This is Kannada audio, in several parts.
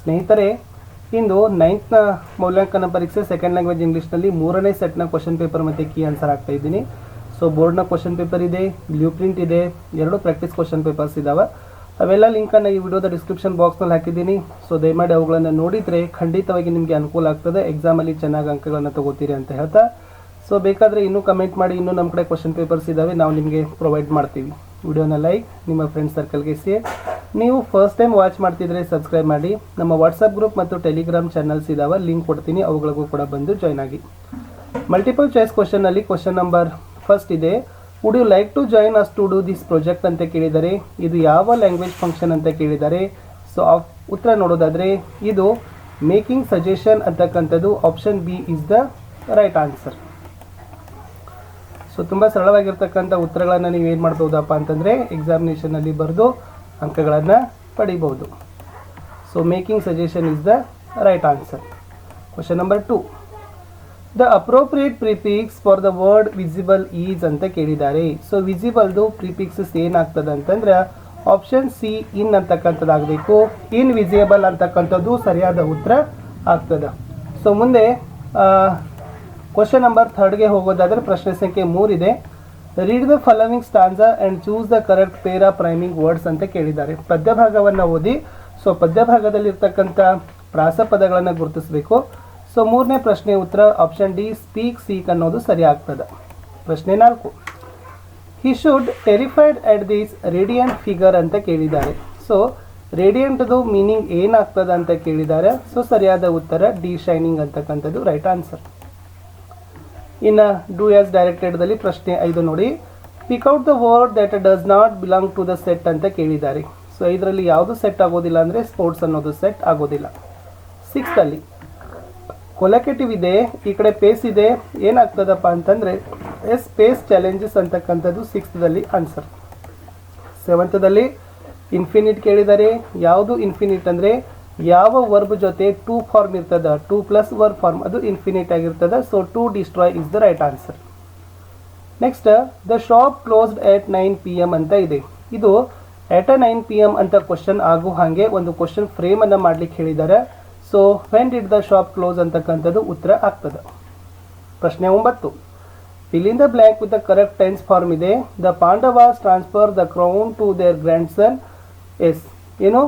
ಸ್ನೇಹಿತರೆ, ಇಂದು ನೈನ್ತ್ನ ಮೌಲ್ಯಾಂಕನ ಪರೀಕ್ಷೆ ಸೆಕೆಂಡ್ ಲ್ಯಾಂಗ್ವೇಜ್ ಇಂಗ್ಲೀಷ್ನಲ್ಲಿ ಮೂರನೇ ಸೆಟ್ನ ಕ್ವಶನ್ ಪೇಪರ್ ಮತ್ತು ಕೀ ಆನ್ಸರ್ ಆಗ್ತಾ ಇದ್ದೀನಿ. ಸೊ ಬೋರ್ಡ್ನ ಕ್ವಶನ್ ಪೇಪರ್ ಇದೆ ಬ್ಲೂ ಪ್ರಿಂಟ್ ಇದೆ, ಎರಡು ಪ್ರಾಕ್ಟೀಸ್ ಕ್ವಶನ್ ಪೇಪರ್ಸ್ ಇದ್ದಾವೆ ಅವೆಲ್ಲ ಲಿಂಕನ್ನು ಈ ವಿಡಿಯೋದ ಡಿಸ್ಕ್ರಿಪ್ಷನ್ ಬಾಕ್ಸ್ನಲ್ಲಿ ಹಾಕಿದ್ದೀನಿ. ಸೊ ದಯಮಾಡಿ ಅವುಗಳನ್ನು ನೋಡಿದರೆ ಖಂಡಿತವಾಗಿ ನಿಮಗೆ ಅನುಕೂಲ ಆಗ್ತದೆ. ಎಕ್ಸಾಮಲ್ಲಿ ಚೆನ್ನಾಗಿ ಅಂಕಗಳನ್ನು ತಗೋತೀರಿ ಅಂತ ಹೇಳ್ತಾ. ಸೊ ಬೇಕಾದರೆ ಇನ್ನೂ ಕಮೆಂಟ್ ಮಾಡಿ, ಇನ್ನೂ ನಮ್ಮ ಕಡೆ ಕ್ವಶನ್ ಪೇಪರ್ಸ್ ಇದ್ದಾವೆ ನಾವು ನಿಮಗೆ ಪ್ರೊವೈಡ್ ಮಾಡ್ತೀವಿ. ವಿಡಿಯೋನ ಲೈಕ್ ನಿಮ್ಮ ಫ್ರೆಂಡ್ ಸರ್ಕಲ್ಗೆ ಶೇರ್ ನೀವು ಫಸ್ಟ್ ಟೈಮ್ ವಾಚ್ ಮಾಡ್ತಿದ್ರೆ ಸಬ್ಸ್ಕ್ರೈಬ್ ಮಾಡಿ. ನಮ್ಮ ವಾಟ್ಸಪ್ ಗ್ರೂಪ್ ಮತ್ತು ಟೆಲಿಗ್ರಾಮ್ ಚಾನಲ್ಸ್ ಇದಾವೆ ಲಿಂಕ್ ಕೊಡ್ತೀನಿ, ಅವುಗಳಿಗೂ ಕೂಡ ಬಂದು ಜಾಯ್ನ್ ಆಗಿ. ಮಲ್ಟಿಪಲ್ ಚಾಯ್ಸ್ ಕ್ವಶನಲ್ಲಿ ಕ್ವಶನ್ ನಂಬರ್ ಫಸ್ಟ್ ಇದೆ. Would you like to join us to do this project ಅಂತ ಕೇಳಿದ್ದಾರೆ ಇದು ಯಾವ ಲ್ಯಾಂಗ್ವೇಜ್ ಫಂಕ್ಷನ್ ಅಂತ ಕೇಳಿದ್ದಾರೆ ಸೊ ಉತ್ತರ ನೋಡೋದಾದರೆ, ಇದು ಮೇಕಿಂಗ್ ಸಜೆಷನ್ ಅಂತಕ್ಕಂಥದ್ದು option B is the right answer so ತುಂಬ ಸರಳವಾಗಿರ್ತಕ್ಕಂಥ ಉತ್ತರಗಳನ್ನು ನೀವು ಏನು ಮಾಡ್ಬೋದಪ್ಪ ಅಂತಂದರೆ ಎಕ್ಸಾಮಿನೇಷನಲ್ಲಿ ಬರೆದು ಅಂಕಗಳನ್ನು ಪಡಿಬೋದು so making suggestion is the right answer question number two the appropriate prefix for the word visible is ಅಂತ ಕೇಳಿದ್ದಾರೆ. ಸೊ ವಿಸಿಬಲ್ದು ಪ್ರಿಫಿಕ್ಸಸ್ ಏನಾಗ್ತದೆ ಅಂತಂದ್ರೆ ಆಪ್ಷನ್ ಸಿ ಇನ್ ಅಂತಕ್ಕಂಥದ್ದಾಗಬೇಕು ಇನ್ ವಿಸಿಬಲ್ ಅಂತಕ್ಕಂಥದ್ದು ಸರಿಯಾದ ಉತ್ತರ ಆಗ್ತದೆ. ಸೊ ಮುಂದೆ ಕ್ವಶನ್ ನಂಬರ್ ಥರ್ಡ್ಗೆ ಹೋಗೋದಾದ್ರೆ ಪ್ರಶ್ನೆ ಸಂಖ್ಯೆ ಮೂರಿದೆ read the following stanza and choose the correct pair rhyming words ಅಂತ ಕೇಳಿದ್ದಾರೆ. ಪದ್ಯಭಾಗವನ್ನು ಓದಿ. ಸೊ ಪದ್ಯಭಾಗದಲ್ಲಿರ್ತಕ್ಕಂಥ ಪ್ರಾಸಪದಗಳನ್ನು ಗುರುತಿಸಬೇಕು. ಸೊ ಮೂರನೇ ಪ್ರಶ್ನೆ ಉತ್ತರ ಆಪ್ಷನ್ ಡಿ ಸ್ಪೀಕ್ ಸೀಕ್ ಅನ್ನೋದು ಸರಿ ಆಗ್ತದೆ ಪ್ರಶ್ನೆ ನಾಲ್ಕು. He should terrified at this radiant figure ಅಂತ ಕೇಳಿದ್ದಾರೆ. ಸೊ ರೇಡಿಯಂಟ್ದು ಮೀನಿಂಗ್ ಏನಾಗ್ತದೆ ಅಂತ ಕೇಳಿದ್ದಾರೆ. ಸೊ ಸರಿಯಾದ ಉತ್ತರ ಡಿ ಶೈನಿಂಗ್ ಅಂತಕ್ಕಂಥದ್ದು ರೈಟ್ ಆನ್ಸರ್ ಇನ್ನು ಡೂ ಆಸ್ ಡೈರೆಕ್ಟೆಡ್ದಲ್ಲಿ ಪ್ರಶ್ನೆ ಐದು ನೋಡಿ. Pick out the word that does not belong to the set ಅಂತ ಕೇಳಿದ್ದಾರೆ. ಸೊ ಇದರಲ್ಲಿ ಯಾವುದು ಸೆಟ್ ಆಗೋದಿಲ್ಲ ಅಂದರೆ ಸ್ಪೋರ್ಟ್ಸ್ ಅನ್ನೋದು ಸೆಟ್ ಆಗೋದಿಲ್ಲ. ಸಿಕ್ಸ್ತಲ್ಲಿ ಕೊಲಕೆಟಿವ್ ಇದೆ, ಈ ಕಡೆ ಪೇಸ್ ಇದೆ, ಏನಾಗ್ತದಪ್ಪ ಅಂತಂದರೆ ಎಸ್ ಪೇಸ್ ಚಾಲೆಂಜಸ್ ಅಂತಕ್ಕಂಥದ್ದು ಸಿಕ್ಸ್ತ್ದಲ್ಲಿ ಆನ್ಸರ್ ಸೆವೆಂತದಲ್ಲಿ ಇನ್ಫಿನಿಟ್ ಕೇಳಿದ್ದಾರೆ, ಯಾವುದು ಇನ್ಫಿನಿಟ್ ಅಂದರೆ ಯಾವ ವರ್ಬ್ ಜೊತೆ ಟೂ ಫಾರ್ಮ್ ಇರ್ತದ ಟೂ ಪ್ಲಸ್ ವರ್ಬ್ ಫಾರ್ಮ್ ಅದು ಇನ್ಫಿನಿಟ್ ಆಗಿರ್ತದೆ so to destroy is the right answer next the shop closed at nine P M ಅಂತ ಇದೆ. ಇದು at a nine P M ಅಂತ ಕ್ವಶನ್ ಆಗೋ ಹಾಗೆ ಒಂದು ಕ್ವಶನ್ ಫ್ರೇಮನ್ನು ಮಾಡ್ಲಿಕ್ಕೆ ಹೇಳಿದ್ದಾರೆ so when did the shop close ಅಂತಕ್ಕಂಥದ್ದು ಉತ್ತರ ಆಗ್ತದೆ. ಪ್ರಶ್ನೆ ಒಂಬತ್ತು. Fill in the blank with the correct tense form ಇದೆ. The Pandavas transfer the crown to their grandsons ಏನು?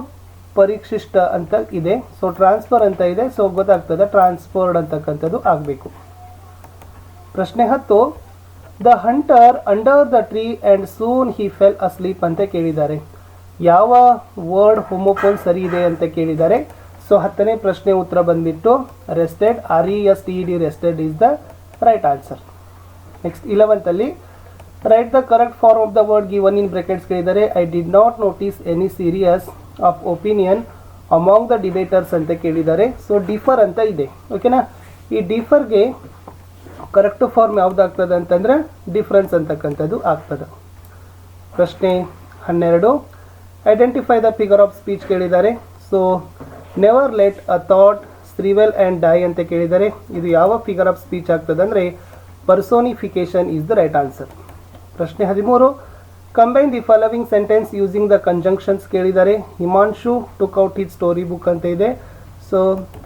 ಪರೀಕ್ಷಿಷ್ಟ ಅಂತ ಇದೆ. ಸೊ ಟ್ರಾನ್ಸ್ಫರ್ ಅಂತ ಇದೆ. ಸೊ ಗೊತ್ತಾಗ್ತದೆ. ಟ್ರಾನ್ಸ್ಫರ್ಡ್ ಅಂತಕ್ಕಂಥದ್ದು ಆಗಬೇಕು. ಪ್ರಶ್ನೆ ಹತ್ತು. The hunter under the tree and soon he fell asleep ಅಂತ ಕೇಳಿದ್ದಾರೆ. ಯಾವ ವರ್ಡ್ ಹೋಮೋಫೋನ್ ಸರಿ ಇದೆ ಅಂತ ಕೇಳಿದ್ದಾರೆ. ಸೊ ಹತ್ತನೇ ಪ್ರಶ್ನೆ ಉತ್ತರ ಬಂದ್ಬಿಟ್ಟು rested R E S T D rested is the right answer next ಇಲೆವೆಂತಲ್ಲಿ write the correct form of the word given in brackets ಕೇಳಿದ್ದಾರೆ. I did not notice any serious of opinion among the debaters ಅಂತ ಕೇಳಿದ್ದಾರೆ. ಸೊ ಡಿಫರ್ ಅಂತ ಇದೆ. ಓಕೆನಾ ಈ ಡಿಫರ್ಗೆ ಕರೆಕ್ಟ್ ಫಾರ್ಮ್ ಯಾವುದಾಗ್ತದೆ ಅಂತಂದರೆ ಡಿಫ್ರೆನ್ಸ್ ಅಂತಕ್ಕಂಥದ್ದು ಆಗ್ತದೆ. ಪ್ರಶ್ನೆ ಹನ್ನೆರಡು. Identify the figure of speech ಕೇಳಿದ್ದಾರೆ. So never let a thought shrivel and die ಅಂತ ಕೇಳಿದ್ದಾರೆ. ಇದು ಯಾವ ಫಿಗರ್ ಆಫ್ ಸ್ಪೀಚ್ ಆಗ್ತದೆ ಅಂದರೆ personification is the right answer ಪ್ರಶ್ನೆ ಹದಿಮೂರು. Combine the following sentence using the conjunctions ಕೇಳಿದ್ದಾರೆ Himanshu took out hit story book ಅಂತ ಇದೆ. ಸೊ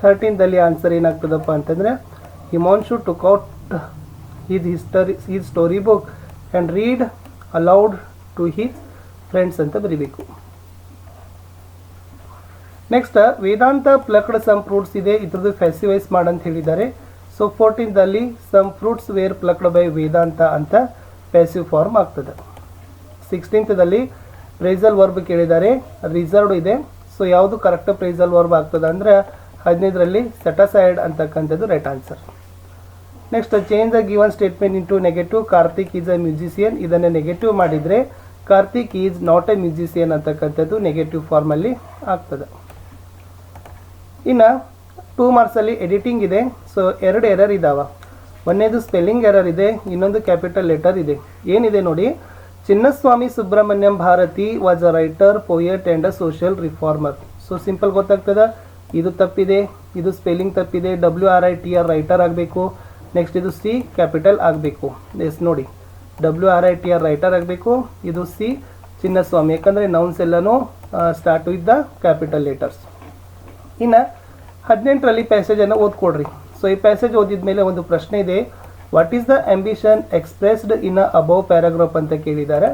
ಥರ್ಟೀನ್ದಲ್ಲಿ ಆನ್ಸರ್ ಏನಾಗ್ತದಪ್ಪ ಅಂತಂದರೆ, Himanshu took out his history his story book and read aloud to his friends ಅಂತ ಬರೀಬೇಕು. Next Vedanta plucked some fruits ಇದೆ, ಇದ್ರದ್ದು ಫೆಸ್ಟಿವೈಸ್ ಮಾಡಂತ ಹೇಳಿದ್ದಾರೆ. So ಫೋರ್ಟೀನ್ದಲ್ಲಿ some fruits were plucked by Vedanta ಅಂತ ಪ್ಯಾಸಿವ್ ಫಾರ್ಮ್ ಆಗ್ತದೆ. ಸಿಕ್ಸ್ಟೀನ್ತ್ದಲ್ಲಿ ಪ್ರೈಸಲ್ ವರ್ಬ್ ಕೇಳಿದ್ದಾರೆ. ರಿಸರ್ವ್ಡ್ ಇದೆ. ಸೊ ಯಾವುದು ಕರೆಕ್ಟ್ ಪ್ರೈಸಲ್ ವರ್ಬ್ ಆಗ್ತದೆ ಅಂದರೆ ಹದಿನೈದರಲ್ಲಿ ಸೆಟಸೈಡ್ ಅಂತಕ್ಕಂಥದ್ದು right answer next change the given statement into negative Karthik is a musician ಇದನ್ನು ನೆಗೆಟಿವ್ ಮಾಡಿದರೆ Karthik is not a musician ಅಂತಕ್ಕಂಥದ್ದು ನೆಗೆಟಿವ್ ಫಾರ್ಮಲ್ಲಿ ಆಗ್ತದೆ. ಇನ್ನು ಟೂ ಮಾರ್ಕ್ಸಲ್ಲಿ ಎಡಿಟಿಂಗ್ ಇದೆ. ಸೊ ಎರಡು ಎರರ್ ಇದ್ದಾವೆ ಒಂದೇದು ಸ್ಪೆಲ್ಲಿಂಗ್ ಎರರ್ ಇದೆ, ಇನ್ನೊಂದು ಕ್ಯಾಪಿಟಲ್ ಲೆಟರ್ ಇದೆ. ಏನಿದೆ ನೋಡಿ? Chinnaswamy Subramanyam Bharati was a writer poet and a social reformer so simple ಗೊತ್ತಾಗ್ತದ? ಇದು ತಪ್ಪಿದೆ, ಇದು ಸ್ಪೆಲ್ಲಿಂಗ್ ತಪ್ಪಿದೆ W R I T R writer ಆಗಬೇಕು. ನೆಕ್ಸ್ಟ್ ಇದು ಸಿ ಕ್ಯಾಪಿಟಲ್ ಆಗಬೇಕು. ಎಸ್ ನೋಡಿ. W R I T R writer ಆಗಬೇಕು. ಇದು ಸಿ ಚಿನ್ನಸ್ವಾಮಿ. ಯಾಕಂದರೆ ನೌನ್ಸ್ ಎಲ್ಲನೂ start with the capital letters ಇನ್ನು ಹದಿನೆಂಟರಲ್ಲಿ ಪ್ಯಾಸೇಜನ್ನು ಓದ್ಕೊಡ್ರಿ ಸೊ ಈ ಪ್ಯಾಸೇಜ್ ಓದಿದ ಮೇಲೆ ಒಂದು ಪ್ರಶ್ನೆ ಇದೆ. What is the ambition expressed in a above paragraph ಅಂತ ಕೇಳಿದ್ದಾರೆ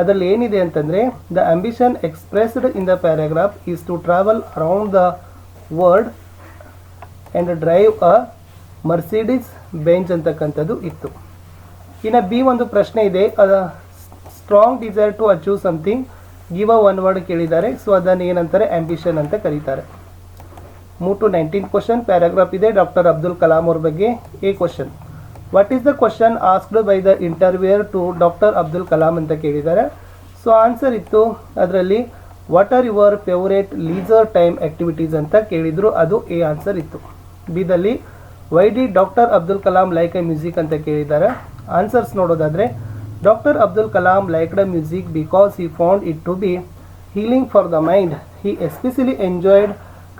ಅದರಲ್ಲಿ ಏನಿದೆ ಅಂತಂದರೆ the ambition expressed in the paragraph is to travel around the world and drive a Mercedes Benz ಅಂತಕ್ಕಂಥದ್ದು ಇತ್ತು. ಇನ್ನು ಬಿ ಒಂದು ಪ್ರಶ್ನೆ ಇದೆ. ಅದ strong desire to achieve something give a one word ಕೇಳಿದ್ದಾರೆ. ಸೊ ಅದನ್ನು ಏನಂತಾರೆ? ಆಂಬಿಷನ್ ಅಂತ ಕರೀತಾರೆ. ಮೂ ಟು ನೈನ್ಟೀನ್ ಕ್ವಶನ್ ಪ್ಯಾರಾಗ್ರಾಫ್ ಇದೆ. ಡಾಕ್ಟರ್ ಅಬ್ದುಲ್ ಕಲಾಂ ಅವ್ರ ಬಗ್ಗೆ A question what is the question asked by the interviewer to doctor Abdul Kalam ಅಂತ ಕೇಳಿದ್ದಾರೆ. ಸೊ ಆನ್ಸರ್ ಇತ್ತು. ಅದರಲ್ಲಿ what are your favourite leisure time activities ಅಂತ ಕೇಳಿದರು. ಅದು ಎ ಆನ್ಸರ್ ಇತ್ತು. ಬಿದಲ್ಲಿ why did doctor Abdul Kalam like a music ಅಂತ ಕೇಳಿದ್ದಾರೆ. ಆನ್ಸರ್ಸ್ ನೋಡೋದಾದರೆ doctor Abdul Kalam like the music because he found it to be healing for the mind he especially enjoyed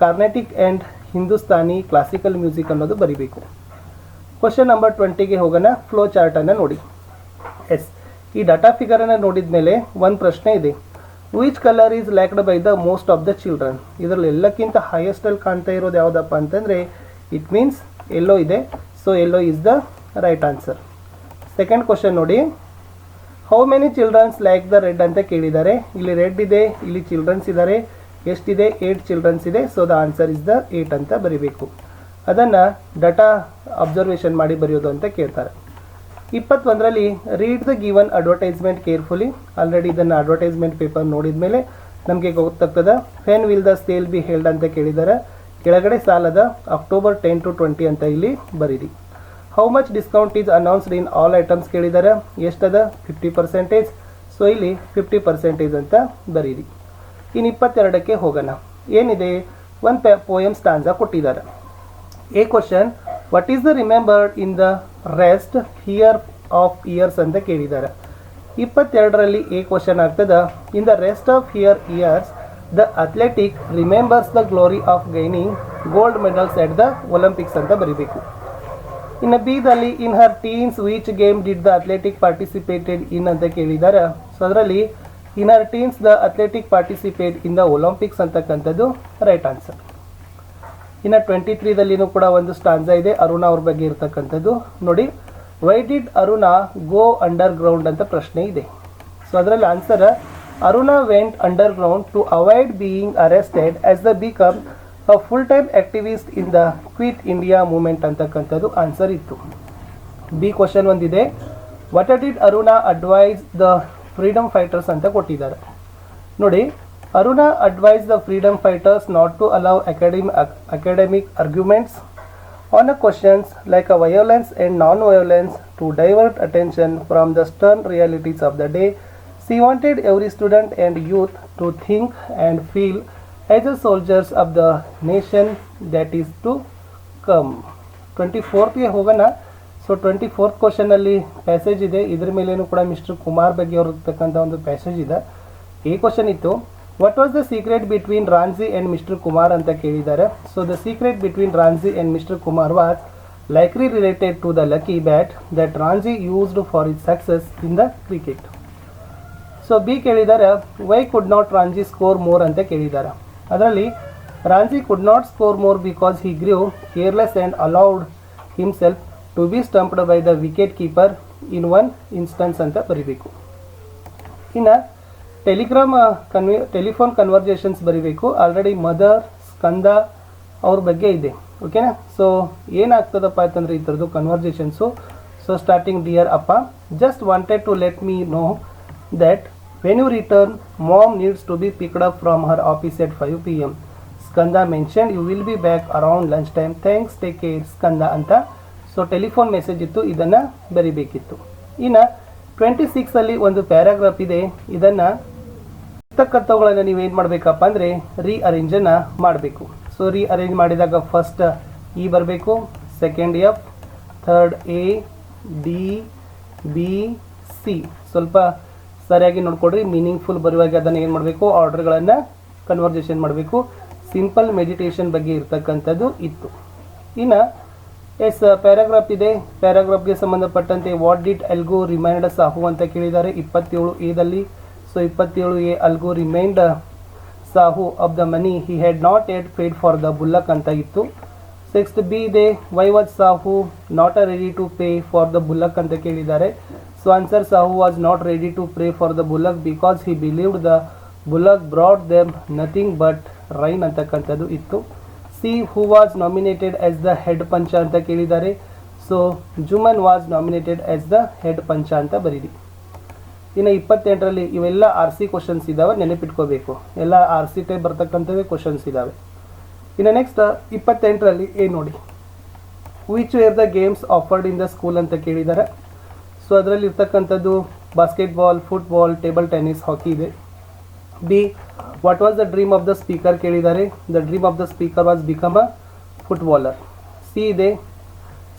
Carnatic and Hindustani classical music ಅನ್ನೋದು ಬರಿಬೇಕು. ಕ್ವಶನ್ ನಂಬರ್ ಟ್ವೆಂಟಿಗೆ ಹೋಗೋಣ ಫ್ಲೋ ಚಾರ್ಟನ್ನು ನೋಡಿ. ಎಸ್ ಈ ಡಾಟಾ ಫಿಗರನ್ನು ನೋಡಿದ ಮೇಲೆ ಒಂದು ಪ್ರಶ್ನೆ ಇದೆ. Which colour is lacked by the most of the children ಇದರಲ್ಲಿ ಎಲ್ಲಕ್ಕಿಂತ ಹೈಯೆಸ್ಟಲ್ಲಿ ಕಾಣ್ತಾ ಇರೋದು ಯಾವುದಪ್ಪ ಅಂತಂದರೆ ಇಟ್ ಮೀನ್ಸ್ ಎಲ್ಲೋ ಇದೆ. So yellow is the right answer second question ನೋಡಿ. How many childrens lack the red ಅಂತ ಕೇಳಿದ್ದಾರೆ. ಇಲ್ಲಿ ರೆಡ್ ಇದೆ, ಇಲ್ಲಿ ಚಿಲ್ಡ್ರನ್ಸ್ ಇದ್ದಾರೆ. ಎಷ್ಟಿದೆ? ಏಟ್ ಚಿಲ್ಡ್ರನ್ಸ್ ಇದೆ. So the answer is the eight ಅಂತ ಬರಿಬೇಕು. ಅದನ್ನು ಡಾಟಾ ಅಬ್ಸರ್ವೇಷನ್ ಮಾಡಿ ಬರೆಯೋದು ಅಂತ ಕೇಳ್ತಾರೆ. ಇಪ್ಪತ್ತೊಂದರಲ್ಲಿ read the given advertisement carefully already ಇದನ್ನು ಅಡ್ವರ್ಟೈಸ್ಮೆಂಟ್ ಪೇಪರ್ ನೋಡಿದ ಮೇಲೆ ನಮಗೆ ಗೊತ್ತಾಗ್ತದೆ when will the sale be held ಅಂತ ಕೇಳಿದ್ದಾರೆ ಕೆಳಗಡೆ ಸಾಲದ ಅಕ್ಟೋಬರ್ ಟೆನ್ ಟು ಟ್ವೆಂಟಿ ಅಂತ ಇಲ್ಲಿ ಬರೀರಿ. How much discount is announced in all items ಕೇಳಿದ್ದಾರೆ ಎಷ್ಟದ? ಫಿಫ್ಟಿ ಪರ್ಸೆಂಟೇಜ್ ಸೊ ಇಲ್ಲಿ ಫಿಫ್ಟಿ ಪರ್ಸೆಂಟೇಜ್ ಅಂತ ಬರೀರಿ. ಇನ್ನು ಇಪ್ಪತ್ತೆರಡಕ್ಕೆ ಹೋಗೋಣ. ಏನಿದೆ? ಒಂದು ಪೆ ಪೋಯಮ್ ಸ್ಟಾನ್ಸ ಕೊಟ್ಟಿದ್ದಾರೆ. A question what is the remembered in the rest here of years ಅಂತ ಕೇಳಿದ್ದಾರೆ. ಇಪ್ಪತ್ತೆರಡರಲ್ಲಿ ಎ ಕ್ವಶನ್ ಆಗ್ತದ in the rest of here years the athletic remembers the glory of gaining gold medals at the Olympics ಅಂತ ಬರಿಬೇಕು. ಇನ್ನು ಬಿದಲ್ಲಿ in her teens which game did the athletic participated in ಅಂತ ಕೇಳಿದ್ದಾರೆ. ಸೊ ಅದರಲ್ಲಿ in her teens the athletic participate in the Olympics ಅಂತಕ್ಕಂಥದ್ದು ರೈಟ್ ಆನ್ಸರ್ ಇನ್ನು ಟ್ವೆಂಟಿ ತ್ರೀದಲ್ಲಿನೂ ಕೂಡ ಒಂದು ಸ್ಟಾನ್ಸ ಇದೆ, ಅರುಣ ಅವ್ರ ಬಗ್ಗೆ ಇರ್ತಕ್ಕಂಥದ್ದು. ನೋಡಿ why did Aruna go underground ಅಂತ ಪ್ರಶ್ನೆ ಇದೆ. ಸೊ ಅದರಲ್ಲಿ answer Aruna went underground to avoid being arrested as the become a full time activist in the Quit India movement ಅಂತಕ್ಕಂಥದ್ದು ಆನ್ಸರ್ ಇತ್ತು. ಬಿ ಕ್ವಶನ್ ಒಂದಿದೆ. What did Aruna advise the freedom fighters ಅಂತ ಕೊಟ್ಟಿದ್ದಾರೆ. ನೋಡಿ Aruna advise the freedom fighters not to allow academy academic on on a questions like a violence and non violence to divert attention from the stern realities of the day C wanted every student think youth to think and feel of of the nation that is to come twenty ಫೋರ್ತ್ಗೆ ಹೋಗೋಣ. ಸೊ ಟ್ವೆಂಟಿ ಫೋರ್ತ್ ಕ್ವಶನಲ್ಲಿ ಪ್ಯಾಸೇಜ್ ಇದೆ. ಇದ್ರ ಮೇಲೇನು ಕೂಡ ಮಿಸ್ಟರ್ ಕುಮಾರ್ ಬಗ್ಗೆ ಅವ್ರು ಇರ್ತಕ್ಕಂಥ ಒಂದು ಪ್ಯಾಸೇಜ್ ಇದೆ. ಈ ಕ್ವಶನ್ ಇತ್ತು. What was the secret between Ranji and mister Kumar ಅಂತ ಕೇಳಿದ್ದಾರೆ. So the secret between Ranji and mister Kumar was likely related to the lucky bat that Ranji used for it success in the cricket so B ಕೇಳಿದ್ದಾರೆ why could not Ranji score more ಅಂತ ಕೇಳಿದ್ದಾರೆ. ಅದರಲ್ಲಿ Ranji could not score more because he grew careless and allowed himself to be stumped by the wicket keeper in one instance ಅಂತ ಬರೀಬೇಕು. ಇನ್ನು ಟೆಲಿಗ್ರಾಮ್ ಕನ್ವಿ, ಟೆಲಿಫೋನ್ ಕನ್ವರ್ಜೇಷನ್ಸ್ ಬರೀಬೇಕು. ಆಲ್ರೆಡಿ ಮದರ್ ಸ್ಕಂದ ಅವ್ರ ಬಗ್ಗೆ ಇದೆ. ಓಕೆನಾ ಸೊ ಏನಾಗ್ತದಪ್ಪ ಅಂತಂದರೆ ಈ ಥರದ್ದು ಕನ್ವರ್ಜೇಷನ್ಸು ಸೊ ಸ್ಟಾರ್ಟಿಂಗ್ ಡಿಯರ್ ಅಪ್ಪ just wanted to let me know that when you return mom needs to be picked up from her office at five P M Skanda mention you will be back around lunch time thanks take care Skanda ಅಂತ. ಸೊ ಟೆಲಿಫೋನ್ ಮೆಸೇಜ್ ಇತ್ತು, ಇದನ್ನು ಬರಿಬೇಕಿತ್ತು. ಇನ್ನು ಟ್ವೆಂಟಿ ಸಿಕ್ಸಲ್ಲಿ ಒಂದು ಪ್ಯಾರಾಗ್ರಾಫ್ ಇದೆ. ಇದನ್ನು ಇರ್ತಕ್ಕಂಥವುಗಳನ್ನು ನೀವು ಏನು ಮಾಡಬೇಕಪ್ಪ ಅಂದರೆ ರೀ ಅರೇಂಜನ್ನು ಮಾಡಬೇಕು. ಸೊ ರೀ ಅರೇಂಜ್ ಮಾಡಿದಾಗ ಫಸ್ಟ್ ಇ ಬರಬೇಕು second F third A D B C ಸ್ವಲ್ಪ ಸರಿಯಾಗಿ ನೋಡ್ಕೊಡ್ರಿ ಮೀನಿಂಗ್ಫುಲ್ ಬರುವಾಗ ಅದನ್ನು ಏನು ಮಾಡಬೇಕು ಆರ್ಡರ್ಗಳನ್ನು ಕನ್ವರ್ಜೇಷನ್ ಮಾಡಬೇಕು. ಸಿಂಪಲ್ ಮೆಡಿಟೇಷನ್ ಬಗ್ಗೆ ಇರ್ತಕ್ಕಂಥದ್ದು ಇತ್ತು. ಇನ್ನು, ಎಸ್ ಪ್ಯಾರಾಗ್ರಾಫ್ ಇದೆ. ಪ್ಯಾರಾಗ್ರಾಫ್ಗೆ ಸಂಬಂಧಪಟ್ಟಂತೆ what did Algu remind Sahu ಅಂತ ಕೇಳಿದ್ದಾರೆ. ಇಪ್ಪತ್ತೇಳು ಎದಲ್ಲಿ ಸೊ ಇಪ್ಪತ್ತೇಳು A algo remind Sahu of the money. He had not yet paid for the bullock ಅಂತ ಇತ್ತು. ಸಿಕ್ಸ್ತ್ ಬಿ ಇದೆ why was Sahu not a ready to pay for the bullock ಅಂತ ಕೇಳಿದ್ದಾರೆ. So answer Sahu was not ready to pay for the bullock because he believed the bullock brought them nothing but rain ಅಂತಕ್ಕಂಥದ್ದು ಇತ್ತು. C who was nominated as the head Panch ಅಂತ ಕೇಳಿದ್ದಾರೆ. So Jumman was nominated as the head panch ಅಂತ ಬರೀರಿ. ಇನ್ನು ಇಪ್ಪತ್ತೆಂಟರಲ್ಲಿ ಇವೆಲ್ಲ ಆರ್ ಸಿ ಕ್ವಶನ್ಸ್ ಇದ್ದಾವೆ ನೆನಪಿಟ್ಕೋಬೇಕು. ಎಲ್ಲ ಆರ್ ಸಿ ಟೈಪ್ ಬರ್ತಕ್ಕಂಥವೇ ಕ್ವಶನ್ಸ್ ಇದ್ದಾವೆ ಇನ್ನು ನೆಕ್ಸ್ಟ್ ಇಪ್ಪತ್ತೆಂಟರಲ್ಲಿ ಏನು ನೋಡಿ which were the games offered in the school ಅಂತ ಕೇಳಿದ್ದಾರೆ ಸೊ ಅದರಲ್ಲಿ ಇರ್ತಕ್ಕಂಥದ್ದು basketball football table tennis hockey ಇದೆ. B what was the dream of the speaker ಕೇಳಿದ್ದಾರೆ the dream of the speaker was become a footballer C ಇದೆ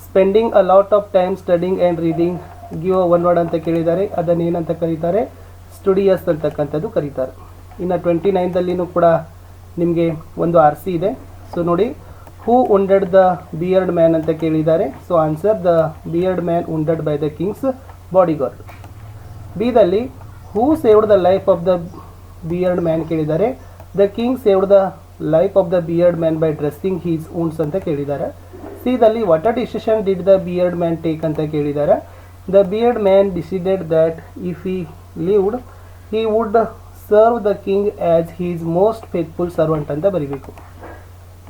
spending a lot of time studying and reading give one word ಅಂತ ಕೇಳಿದ್ದಾರೆ, ಅದನ್ನು ಏನಂತ ಕರೀತಾರೆ? ಸ್ಟುಡಿಯಸ್ ಅಂತಕ್ಕಂಥದ್ದು ಕರೀತಾರೆ. ಇನ್ನು ಟ್ವೆಂಟಿ ನೈನ್ದಲ್ಲಿನೂ ಕೂಡ ನಿಮಗೆ ಒಂದು ಆರ್ ಸಿ ಇದೆ. ಸೊ ನೋಡಿ who wounded the beard man ಅಂತ ಕೇಳಿದ್ದಾರೆ. So answer the beard man wounded by the king's bodyguard ಬಿದಲ್ಲಿ who saved the life of the beard man ಕೇಳಿದ್ದಾರೆ. The king saved the life of the beard man by dressing his wounds ಅಂತ ಕೇಳಿದ್ದಾರೆ. ಸಿದಲ್ಲಿ what decision did the beard man take ಅಂತ ಕೇಳಿದ್ದಾರೆ. The beard man decided that if he lived he would serve the king as his most faithful servant ಅಂತ ಬರೀಬೇಕು.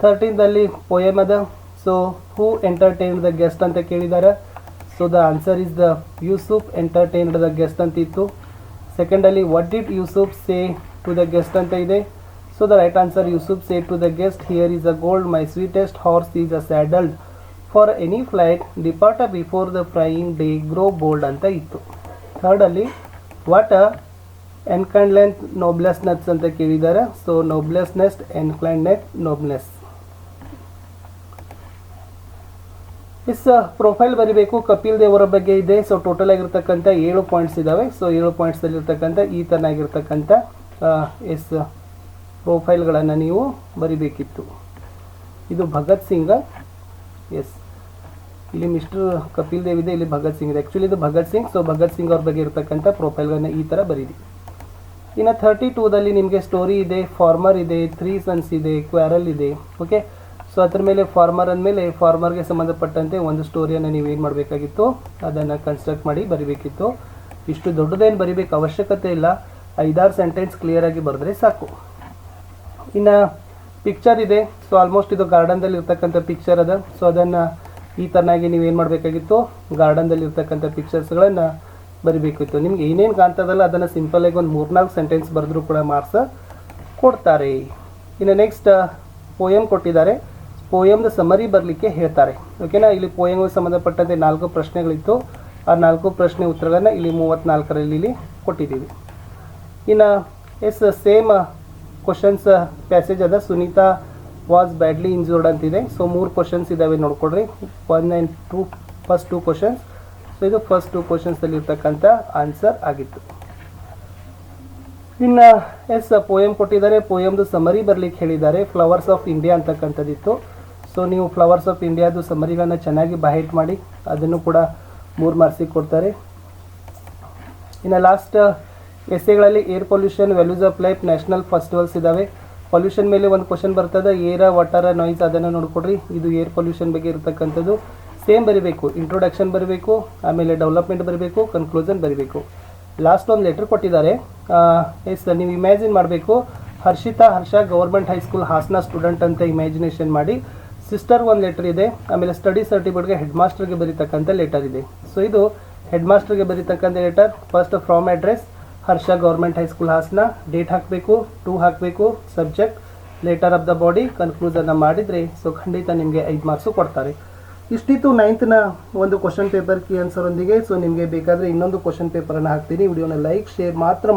ಥರ್ಟೀನ್ದಲ್ಲಿ ಪೋಯಮ್ ಅದ. So who entertained the guest ಅಂತ ಕೇಳಿದ್ದಾರೆ so the answer is the Yusuf entertained the guest ಅಂತ ಇತ್ತು. ಸೆಕೆಂಡಲ್ಲಿ what did Yusuf say to the guest ಅಂತ ಇದೆ. So the right answer Yusuf say to the guest here is a gold my sweetest horse is a saddled for any flight depart before the frying day grow bold ಅಂತ ಇತ್ತು. ಥರ್ಡಲ್ಲಿ ವಾಟ್ ಎನ್ಕೈಂಡ್ಲೆಂತ್ ನೋಬ್ಲೆಸ್ನೆಸ್ ಅಂತ ಕೇಳಿದ್ದಾರೆ so nobleness unkindness nobleness is profile ಬರಿಬೇಕು. ಕಪಿಲ್ ದೇವರ ಬಗ್ಗೆ ಇದೆ. ಸೊ ಟೋಟಲ್ ಆಗಿರ್ತಕ್ಕಂಥ ಏಳು ಪಾಯಿಂಟ್ಸ್ ಇದ್ದಾವೆ ಸೊ ಏಳು ಪಾಯಿಂಟ್ಸಲ್ಲಿ ಇರ್ತಕ್ಕಂಥ ಈ ತನಾಗಿರ್ತಕ್ಕಂಥ ಎಸ್ ಪ್ರೊಫೈಲ್ಗಳನ್ನು ನೀವು ಬರಿಬೇಕಿತ್ತು. ಇದು ಭಗತ್ ಸಿಂಗ್. ಎಸ್ ಇಲ್ಲಿ ಮಿಸ್ಟರ್ ಕಪಿಲ್ ದೇವ್ ಇದೆ, ಇಲ್ಲಿ ಭಗತ್ ಸಿಂಗ್ ಇದೆ. ಆ್ಯಕ್ಚುಲಿ ಇದು ಭಗತ್ ಸಿಂಗ್ ಸೊ ಭಗತ್ ಸಿಂಗ್ ಅವ್ರ ಬಗ್ಗೆ ಇರತಕ್ಕಂಥ ಪ್ರೊಫೈಲ್ಗಳನ್ನ ಈ ಥರ ಬರೀರಿ. ಇನ್ನು ಥರ್ಟಿ ಟೂದಲ್ಲಿ ನಿಮಗೆ ಸ್ಟೋರಿ ಇದೆ ಫಾರ್ಮರ್ ಇದೆ ತ್ರೀ ಸನ್ಸ್ ಇದೆ ಕ್ವಾರಲ್ ಇದೆ ಓಕೆ ಸೊ ಅದ್ರ ಮೇಲೆ ಫಾರ್ಮರ್ ಅಂದಮೇಲೆ ಫಾರ್ಮರ್ಗೆ ಸಂಬಂಧಪಟ್ಟಂತೆ ಒಂದು ಸ್ಟೋರಿಯನ್ನು ನೀವು ಏನು ಮಾಡಬೇಕಾಗಿತ್ತು? ಅದನ್ನು ಕನ್ಸ್ಟ್ರಕ್ಟ್ ಮಾಡಿ ಬರಿಬೇಕಿತ್ತು. ಇಷ್ಟು ದೊಡ್ಡದೇನು ಬರಿಬೇಕು ಅವಶ್ಯಕತೆ ಇಲ್ಲ. ಐದಾರು ಸೆಂಟೆನ್ಸ್ ಕ್ಲಿಯರಾಗಿ ಬರೆದ್ರೆ ಸಾಕು. ಇನ್ನು ಪಿಕ್ಚರ್ ಇದೆ. ಸೊ ಆಲ್ಮೋಸ್ಟ್ ಇದು ಗಾರ್ಡನ್ದಲ್ಲಿ ಇರ್ತಕ್ಕಂಥ ಪಿಕ್ಚರ್ ಅದ. ಸೊ ಅದನ್ನು ಈ ಥರನಾಗಿ ನೀವು ಏನು ಮಾಡಬೇಕಾಗಿತ್ತು? ಗಾರ್ಡನ್ದಲ್ಲಿ ಇರ್ತಕ್ಕಂಥ ಪಿಕ್ಚರ್ಸ್ಗಳನ್ನು ಬರಿಬೇಕಿತ್ತು. ನಿಮ್ಗೆ ಏನೇನು ಕಾಣ್ತದಲ್ಲ, ಅದನ್ನು ಸಿಂಪಲಾಗಿ ಒಂದು ಮೂರ್ನಾಲ್ಕು ಸೆಂಟೆನ್ಸ್ ಬರೆದ್ರೂ ಕೂಡ ಮಾರ್ಕ್ಸ್ ಕೊಡ್ತಾರೆ. ಇನ್ನು ನೆಕ್ಸ್ಟ್ ಪೋಯಮ್ ಕೊಟ್ಟಿದ್ದಾರೆ. ಪೋಯಮ್ದ ಸಮರಿ ಬರಲಿಕ್ಕೆ ಹೇಳ್ತಾರೆ. ಓಕೆನಾ ಇಲ್ಲಿ ಪೋಯಮ್ಗೆ ಸಂಬಂಧಪಟ್ಟಂತೆ ನಾಲ್ಕು ಪ್ರಶ್ನೆಗಳಿತ್ತು. ಆ ನಾಲ್ಕು ಪ್ರಶ್ನೆ ಉತ್ತರಗಳನ್ನು ಇಲ್ಲಿ ಮೂವತ್ತ್ನಾಲ್ಕರಲ್ಲಿ ಇಲ್ಲಿ ಕೊಟ್ಟಿದ್ದೀವಿ. ಇನ್ನು ಎಸ್ ಸೇಮ್ ಕ್ವಶನ್ಸ್ ಪ್ಯಾಸೇಜ್ ಅದ ಸುನೀತಾ ವಾಸ್ ಬ್ಯಾಡ್ಲಿ ಇಂಜೂರ್ಡ್ ಅಂತಿದೆ. ಸೊ ಮೂರು ಕ್ವಶನ್ಸ್ ಇದ್ದಾವೆ ನೋಡ್ಕೊಡ್ರಿ one and two first two questions so ಇದು ಫಸ್ಟ್ ಟೂ ಕ್ವಶನ್ಸಲ್ಲಿ ಇರ್ತಕ್ಕಂಥ ಆನ್ಸರ್ ಆಗಿತ್ತು. ಇನ್ನು ಎಸ್ ಪೋಯಮ್ ಕೊಟ್ಟಿದ್ದಾರೆ. ಪೋಯಮ್ದು ಸಮರಿ ಬರ್ಲಿಕ್ಕೆ ಹೇಳಿದ್ದಾರೆ. ಫ್ಲವರ್ಸ್ ಆಫ್ ಇಂಡಿಯಾ ಅಂತಕ್ಕಂಥದ್ದಿತ್ತು. ಸೊ ನೀವು ಫ್ಲವರ್ಸ್ ಆಫ್ ಇಂಡಿಯಾದು ಸಮರಿಗಳನ್ನು ಚೆನ್ನಾಗಿ ಬಹೈಟ್ ಮಾಡಿ, ಅದನ್ನು ಕೂಡ ಮೂರು ಮಾರ್ಕ್ಸಿಗೆ ಕೊಡ್ತಾರೆ. ಇನ್ನು last ಎಸ್ಸೆಗಳಲ್ಲಿ air pollution values of life national festivals ಇದ್ದಾವೆ ಪೊಲ್ಯೂಷನ್ ಮೇಲೆ ಒಂದು ಕ್ವಶನ್ ಬರ್ತದೆ. ಏರ ವಾಟರ ನಾಯ್ಸ್ ಅದನ್ನು ನೋಡ್ಕೊಡ್ರಿ. ಇದು ಏರ್ ಪೊಲ್ಯೂಷನ್ ಬಗ್ಗೆ ಇರತಕ್ಕಂಥದ್ದು. ಸೇಮ್ ಬರಿಬೇಕು. ಇಂಟ್ರೊಡಕ್ಷನ್ ಬರಬೇಕು. ಆಮೇಲೆ ಡೆವಲಪ್ಮೆಂಟ್ ಬರಬೇಕು. ಕನ್ಕ್ಲೂಷನ್ ಬರಬೇಕು. ಲಾಸ್ಟ್ ಒಂದು ಲೆಟರ್ ಕೊಟ್ಟಿದ್ದಾರೆ. ಎಸ್ ನೀವು ಇಮ್ಯಾಜಿನ್ ಮಾಡಬೇಕು. Harshita, Harsha government high school Hassan student ಅಂತ ಇಮ್ಯಾಜಿನೇಷನ್ ಮಾಡಿ. ಸಿಸ್ಟರ್ ಒಂದು ಲೆಟರ್ ಇದೆ. ಆಮೇಲೆ ಸ್ಟಡಿ ಸರ್ಟಿಫಿಕೇಟ್ಗೆ ಹೆಡ್ ಮಾಸ್ಟರ್ಗೆ ಬರೀತಕ್ಕಂಥ ಲೆಟರ್ ಇದೆ. ಸೊ ಇದು ಹೆಡ್ ಮಾಸ್ಟರ್ಗೆ ಬರೀತಕ್ಕಂಥ letter first from address Harsha government high school Hassan date ಹಾಕಬೇಕು, ಟೂ ಹಾಕಬೇಕು, subject, letter of the body, ಕನ್ಕ್ಲೂಸನ್ನ ಮಾಡಿದರೆ, ಸೊ ಖಂಡಿತ ನಿಮಗೆ ಐದು ಮಾರ್ಕ್ಸು ಕೊಡ್ತಾರೆ. ಇಷ್ಟಿತ್ತು ನೈನ್ತ್ನ ಒಂದು ಕ್ವಶನ್ ಪೇಪರ್ ಕಿ ಆನ್ಸರ್ ಒಂದಿಗೆ ಸೊ ನಿಮಗೆ ಬೇಕಾದರೆ ಇನ್ನೊಂದು ಕ್ವಶನ್ ಪೇಪರನ್ನು ಹಾಕ್ತೀನಿ. ವಿಡಿಯೋನ ಲೈಕ್, ಶೇರ್ ಮಾತ್ರ